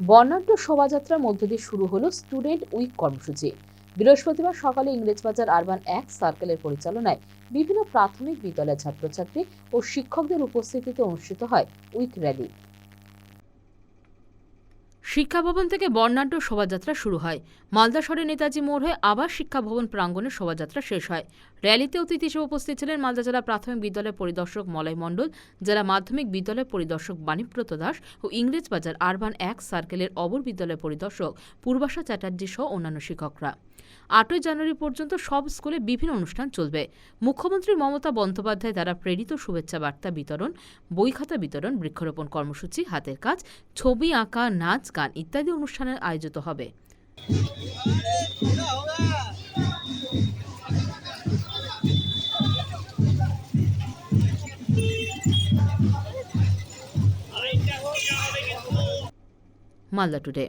বর্ণাঢ্য শোভাযাত্রার মধ্য দিয়ে শুরু হলো স্টুডেন্ট উইক কর্মসূচি। বৃহস্পতিবার সকালে ইংরেজবাজার আরবান এক সার্কেলের পরিচালনায় বিভিন্ন প্রাথমিক বিদ্যালয়ের ছাত্রছাত্রী ও শিক্ষকদের উপস্থিতিতে অনুষ্ঠিত হয় উইক র্যালি। শিক্ষা ভবন থেকে বর্ণাঢ্য শোভাযাত্রা শুরু হয়। মালদা শহরে নেতাজি মোড় হয়ে আবার শিক্ষা ভবন প্রাঙ্গণে শোভাযাত্রা শেষ হয়। র্যালিতে অতিথি হিসেবে উপস্থিত ছিলেন মালদা জেলা প্রাথমিক বিদ্যালয়ের পরিদর্শক মলয় মণ্ডল, জেলা মাধ্যমিক বিদ্যালয়ের পরিদর্শক বাণীব্রত দাস ও ইংরেজ বাজার আরবান এক সার্কেলের অবর বিদ্যালয়ের পরিদর্শক পূর্বাশা চ্যাটার্জি সহ অন্যান্য শিক্ষকরা। আটই জানুয়ারি পর্যন্ত সব স্কুলে বিভিন্ন অনুষ্ঠান চলবে। মুখ্যমন্ত্রী মমতা বন্দ্যোপাধ্যায় দ্বারা প্রেরিত শুভেচ্ছা বার্তা বিতরণ, বই খাতা বিতরণ, বৃক্ষরোপণ কর্মসূচি, হাতের কাজ, ছবি আঁকা, নাচ গান ইত্যাদি অনুষ্ঠানের আয়োজিত হবে। মালদা টুডে।